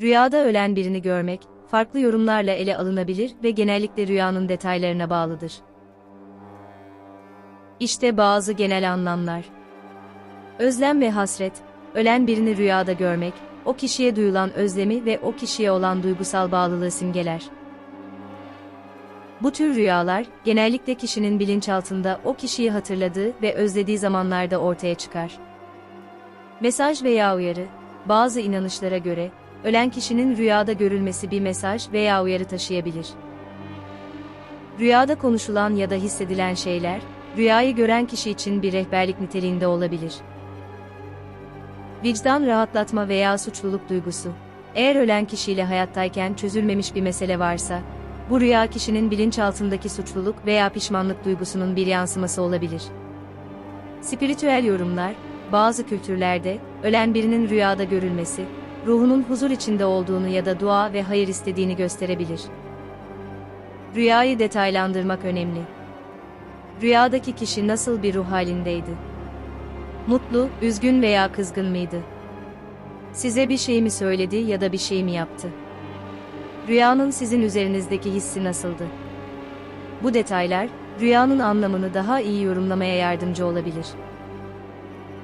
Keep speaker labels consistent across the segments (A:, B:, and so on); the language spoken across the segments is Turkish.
A: Rüyada ölen birini görmek, farklı yorumlarla ele alınabilir ve genellikle rüyanın detaylarına bağlıdır. İşte bazı genel anlamlar. Özlem ve hasret, ölen birini rüyada görmek, o kişiye duyulan özlemi ve o kişiye olan duygusal bağlılığı simgeler. Bu tür rüyalar, genellikle kişinin bilinçaltında o kişiyi hatırladığı ve özlediği zamanlarda ortaya çıkar. Mesaj veya uyarı, bazı inanışlara göre, ölen kişinin rüyada görülmesi bir mesaj veya uyarı taşıyabilir. Rüyada konuşulan ya da hissedilen şeyler, rüyayı gören kişi için bir rehberlik niteliğinde olabilir. Vicdan rahatlatma veya suçluluk duygusu. Eğer ölen kişiyle hayattayken çözülmemiş bir mesele varsa, bu rüya kişinin bilinçaltındaki suçluluk veya pişmanlık duygusunun bir yansıması olabilir. Spiritüel yorumlar, bazı kültürlerde, ölen birinin rüyada görülmesi, ruhunun huzur içinde olduğunu ya da dua ve hayır istediğini gösterebilir. Rüyayı detaylandırmak önemli. Rüyadaki kişi nasıl bir ruh halindeydi? Mutlu, üzgün veya kızgın mıydı? Size bir şey mi söyledi ya da bir şey mi yaptı? Rüyanın sizin üzerinizdeki hissi nasıldı? Bu detaylar, rüyanın anlamını daha iyi yorumlamaya yardımcı olabilir.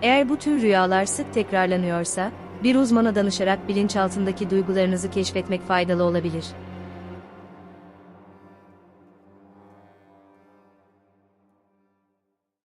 A: Eğer bu tür rüyalar sık tekrarlanıyorsa, bir uzmana danışarak bilinçaltındaki duygularınızı keşfetmek faydalı olabilir.